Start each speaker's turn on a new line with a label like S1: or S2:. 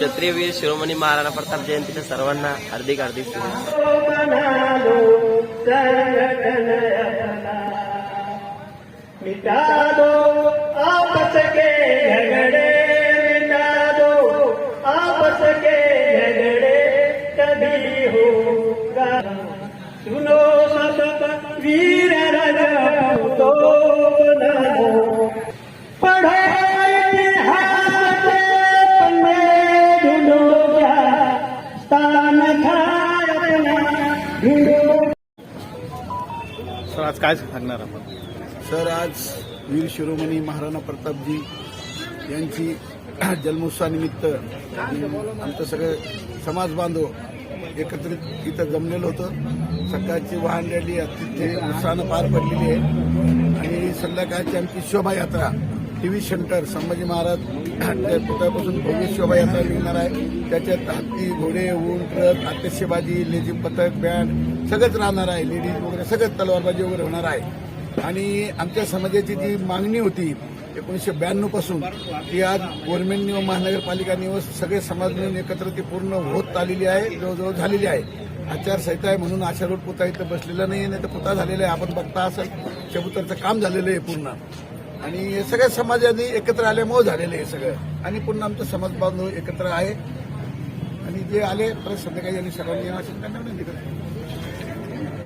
S1: क्षत्रिय वीर शिरोमणी महाराणा प्रताप जयंतीच्या सर्वांना हार्दिक हार्दिक शुभेच्छा
S2: बना लो संगठन अपना मिटा दो आपस के झगड़े मिटा दो आपस के झगड़े कभी होगा सुनो सतत वीर
S3: सर आज काय सांगणार आपण?
S4: सर आज वीर शिरोमणी महाराणा प्रतापजी यांची जन्मोत्सवानिमित्त आमचं सगळे समाज बांधव एकत्रित इथं जमलेलं होतं. सकाळची वाहन रॅली अतिशय उत्साहानं पार पडलेली आहे. आणि संध्याकाळची आमची शोभायात्रा T V centre Sambhaji Maharaj पुतळ्यापासून भव्य शोभायात्रा निघणार आहे. त्याच्यात हत्ती घोडे ऊन ट्रक आतिषबाजी पथक बँड सगळंच राहणार आहे. लेडीज वगैरे सगळंच तलवारबाजी वगैरे होणार आहे. आणि आमच्या समाजाची जी मागणी होती एकोणीसशे ब्याण्णवपासून ती आज गव्हर्नमेंटनी व महानगरपालिकांनी व सगळे समाज मिळून एकत्र ती पूर्ण होत आलेली आहे जवळजवळ झालेली आहे. आचारसंहिता आहे म्हणून आशा रोड पुता इथं बसलेला नाही नाही तर पुता झालेला आहे. आपण बघता असं चबुतरचं काम झालेलं आहे पूर्ण. आणि हे सगळ्या समाजाने एकत्र आल्यामुळे झालेलं आहे सगळं. आणि पुन्हा आमचं समाज बांधव एकत्र आहे. आणि जे आले परत संध्याकाळी यांनी सर्वांनी असेल त्यांना विनंती करतो